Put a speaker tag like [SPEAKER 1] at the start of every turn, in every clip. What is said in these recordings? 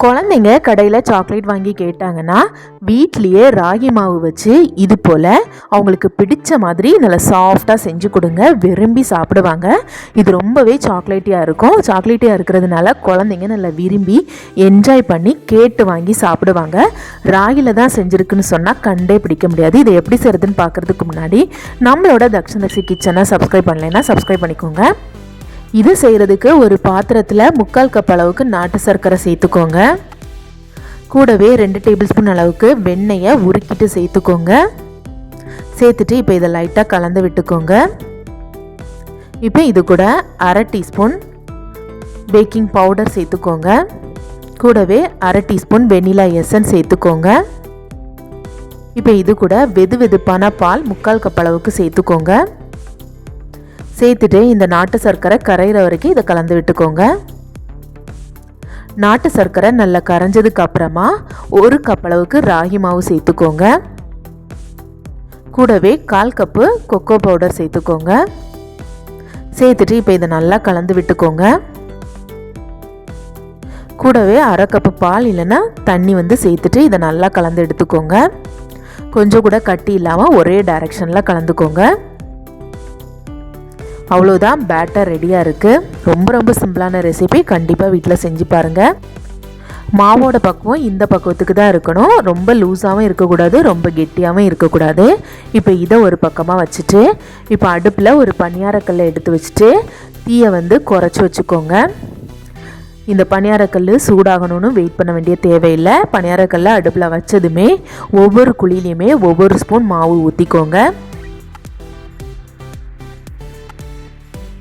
[SPEAKER 1] குழந்தைங்க கடையில் சாக்லேட் வாங்கி கேட்டாங்கன்னா வீட்லேயே ராகி மாவு வச்சு இது போல் அவங்களுக்கு பிடிச்ச மாதிரி நல்லா சாஃப்டாக செஞ்சு கொடுங்க. விரும்பி சாப்பிடுவாங்க. இது ரொம்பவே சாக்லேட்டியாக இருக்கும். சாக்லேட்டியாக இருக்கிறதுனால குழந்தைங்க நல்லா விரும்பி என்ஜாய் பண்ணி கேட்டு வாங்கி சாப்பிடுவாங்க. ராகியில் தான் செஞ்சுருக்குன்னு சொன்னால் கண்டே பிடிக்க முடியாது. இதை எப்படி செய்கிறதுன்னு பார்க்குறதுக்கு முன்னாடி நம்மளோட தக்ஷணதர்சி கிச்சனை சப்ஸ்கிரைப் பண்ணலைன்னா சப்ஸ்கிரைப் பண்ணிக்கோங்க. இது செய்கிறதுக்கு ஒரு பாத்திரத்தில் முக்கால் கப் அளவுக்கு நாட்டு சர்க்கரை சேர்த்துக்கோங்க. கூடவே ரெண்டு டேபிள் ஸ்பூன் அளவுக்கு வெண்ணெயை உருக்கிட்டு சேர்த்துக்கோங்க. சேர்த்துட்டு இப்போ இதை லைட்டாக கலந்து விட்டுக்கோங்க. இப்போ இது கூட அரை டீஸ்பூன் பேக்கிங் பவுடர் சேர்த்துக்கோங்க. கூடவே அரை டீஸ்பூன் வெனிலா எசன் சேர்த்துக்கோங்க. இப்போ இது கூட வெது வெதுப்பான பால் முக்கால் கப் அளவுக்கு சேர்த்துக்கோங்க. சேர்த்துட்டு இந்த நாட்டு சர்க்கரை கரையிற வரைக்கும் இதை கலந்து விட்டுக்கோங்க. நாட்டு சர்க்கரை நல்லா கரைஞ்சதுக்கு அப்புறமா ஒரு கப் அளவுக்கு ராகி மாவு சேர்த்துக்கோங்க. கூடவே கால் கப்பு கொக்கோ பவுடர் சேர்த்துக்கோங்க. சேர்த்துட்டு இப்போ இதை நல்லா கலந்து விட்டுக்கோங்க. கூடவே அரை கப்பு பால் இல்லைன்னா தண்ணி வந்து சேர்த்துட்டு இதை நல்லா கலந்து எடுத்துக்கோங்க. கொஞ்சம் கூட கட்டி இல்லாமல் ஒரே டைரக்ஷனில் கலந்துக்கோங்க. அவ்வளோதான் பேட்டர் ரெடியாக இருக்குது ரொம்ப ரொம்ப சிம்பிளான ரெசிபி கண்டிப்பாக வீட்டில் செஞ்சு பாருங்கள் மாவோட பக்குவம் இந்த பக்குவத்துக்கு தான் இருக்கணும். ரொம்ப லூஸாகவும் இருக்கக்கூடாது ரொம்ப கெட்டியாகவும் இருக்கக்கூடாது. இப்போ இதை ஒரு பக்கமாக வச்சுட்டு இப்போ அடுப்பில் ஒரு பனியாரக்கல்லை எடுத்து வச்சுட்டு தீயை வந்து குறைச்சி வச்சுக்கோங்க. இந்த பணியாரக்கல் சூடாகணும்னு வெயிட் பண்ண வேண்டிய தேவையில்லை. பணியாரக்கல்லை அடுப்பில் வச்சதுமே ஒவ்வொரு குழிலையுமே ஒவ்வொரு ஸ்பூன் மாவு ஊற்றிக்கோங்க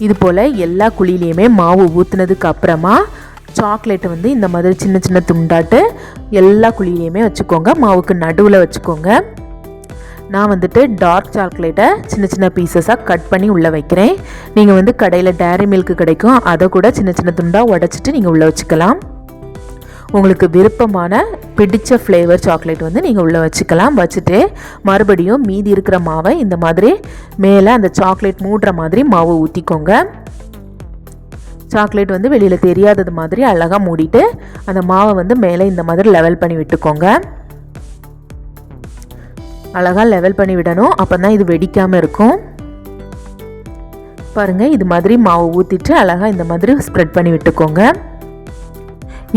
[SPEAKER 1] இது போல் எல்லா குழியிலையுமே மாவு ஊற்றுனதுக்கு அப்புறமா சாக்லேட்டை வந்து இந்த மாதிரி சின்ன சின்ன துண்டாட்டு எல்லா குழியிலையுமே வச்சுக்கோங்க. மாவுக்கு நடுவில் வச்சுக்கோங்க. நான் வந்துட்டு டார்க் சாக்லேட்டை சின்ன சின்ன பீசஸாக கட் பண்ணி உள்ளே வைக்கிறேன். நீங்கள் வந்து கடையில் டேரி மில்க் கிடைக்கும். அதை கூட சின்ன சின்ன துண்டாக உடச்சிட்டு நீங்கள் உள்ளே வச்சுக்கலாம். உங்களுக்கு விருப்பமான பிடிச்ச ஃப்ளேவர் சாக்லேட் வந்து நீங்கள் உள்ளே வச்சுக்கலாம். வச்சுட்டு மறுபடியும் மீதி இருக்கிற மாவை இந்த மாதிரி மேலே அந்த சாக்லேட் மூடுற மாதிரி மாவு ஊற்றிக்கோங்க சாக்லேட் வந்து வெளியில் தெரியாதது மாதிரி அழகாக மூடிட்டு அந்த மாவை வந்து மேலே இந்த மாதிரி லெவல் பண்ணி விட்டுக்கோங்க. அழகாக லெவல் பண்ணி விடணும். அப்போ தான் இது வெடிக்காமல் இருக்கும். பாருங்கள் இது மாதிரி மாவு ஊற்றிட்டு அழகாக இந்த மாதிரி ஸ்ப்ரெட் பண்ணி விட்டுக்கோங்க.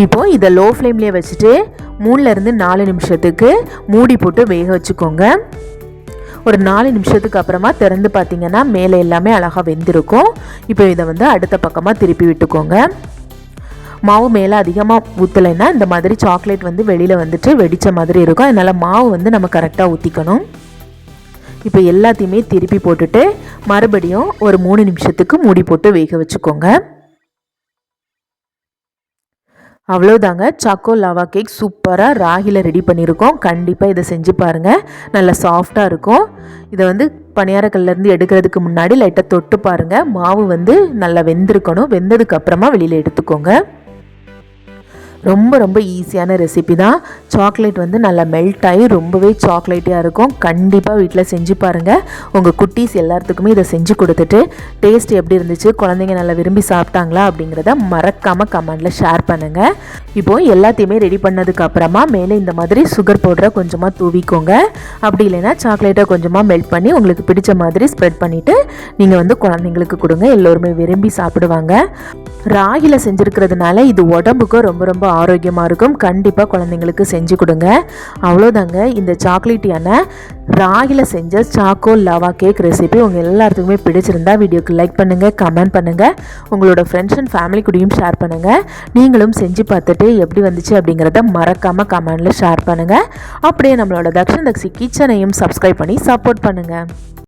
[SPEAKER 1] இப்போது இதை லோ ஃப்ளேம்லேயே வச்சுட்டு மூணுலேருந்து நாலு நிமிஷத்துக்கு மூடி போட்டு வேக வச்சுக்கோங்க. ஒரு நாலு நிமிஷத்துக்கு அப்புறமா திறந்து பார்த்தீங்கன்னா மேலே எல்லாமே அழகாக வெந்திருக்கும். இப்போ இதை வந்து அடுத்த பக்கமாக திருப்பி விட்டுக்கோங்க. மாவு மேலே அதிகமாக ஊற்றலைன்னா இந்த மாதிரி சாக்லேட் வந்து வெளியில் வந்துட்டு வெடித்த மாதிரி இருக்கும். அதனால் மாவு வந்து நம்ம கரெக்டாக ஊற்றிக்கணும் இப்போ எல்லாத்தையுமே திருப்பி போட்டுட்டு மறுபடியும் ஒரு மூணு நிமிஷத்துக்கு மூடி போட்டு வேக வச்சுக்கோங்க. அவ்வளோதாங்க சாக்கோ லவா கேக் சூப்பராக ராகியில் ரெடி பண்ணியிருக்கோம். கண்டிப்பாக இதை செஞ்சு பாருங்கள் நல்லா சாஃப்டாக இருக்கும். இதை வந்து பணியாரக்கல்லேருந்து எடுக்கிறதுக்கு முன்னாடி லைட்டாக தொட்டு பாருங்கள் மாவு வந்து நல்லா வெந்திருக்கணும். வெந்ததுக்கப்புறமா வெளியில் எடுத்துக்கோங்க. ரொம்ப ரொம்ப ஈஸியான ரெசிபி தான். சாக்லேட் வந்து நல்லா மெல்ட் ஆகி ரொம்பவே சாக்லேட்டியாக இருக்கும். கண்டிப்பாக வீட்டில் செஞ்சு பாருங்கள் உங்கள் குட்டீஸ் எல்லாத்துக்குமே இதை செஞ்சு கொடுத்துட்டு டேஸ்ட் எப்படி இருந்துச்சு குழந்தைங்க நல்லா விரும்பி சாப்பிட்டாங்களா அப்படிங்கிறத மறக்காமல் கமெண்டில் ஷேர் பண்ணுங்கள் இப்போது எல்லாத்தையுமே ரெடி பண்ணதுக்கப்புறமா மேலே இந்த மாதிரி சுகர் பவுடரை கொஞ்சமாக தூவிக்கோங்க. அப்படி இல்லைன்னா சாக்லேட்டை கொஞ்சமாக மெல்ட் பண்ணி உங்களுக்கு பிடிச்ச மாதிரி ஸ்ப்ரெட் பண்ணிவிட்டு நீங்கள் வந்து குழந்தைங்களுக்கு கொடுங்க. எல்லோருமே விரும்பி சாப்பிடுவாங்க. ராகியில் செஞ்சுருக்கிறதுனால இது உடம்புக்கும் ரொம்ப ரொம்ப ஆரோக்கியமாக இருக்கும். கண்டிப்பாக குழந்தைங்களுக்கு செஞ்சு கொடுங்க. அவ்வளோதாங்க இந்த சாக்லேட் சாக்லேட்டியான ராகியில் செஞ்ச சாக்கோ லவா கேக் ரெசிபி உங்கள் எல்லாத்துக்குமே பிடிச்சிருந்தா வீடியோக்கு லைக் பண்ணுங்கள் கமெண்ட் பண்ணுங்கள் உங்களோட ஃப்ரெண்ட்ஸ் அண்ட் ஃபேமிலி கூடயும் ஷேர் பண்ணுங்கள் நீங்களும் செஞ்சு பார்த்துட்டு எப்படி வந்துச்சு அப்படிங்கிறத மறக்காமல் கமெண்டில் ஷேர் பண்ணுங்கள் அப்படியே நம்மளோட தக்ஷன் தக்ஷி கிச்சனையும் சப்ஸ்கிரைப் பண்ணி சப்போர்ட் பண்ணுங்கள்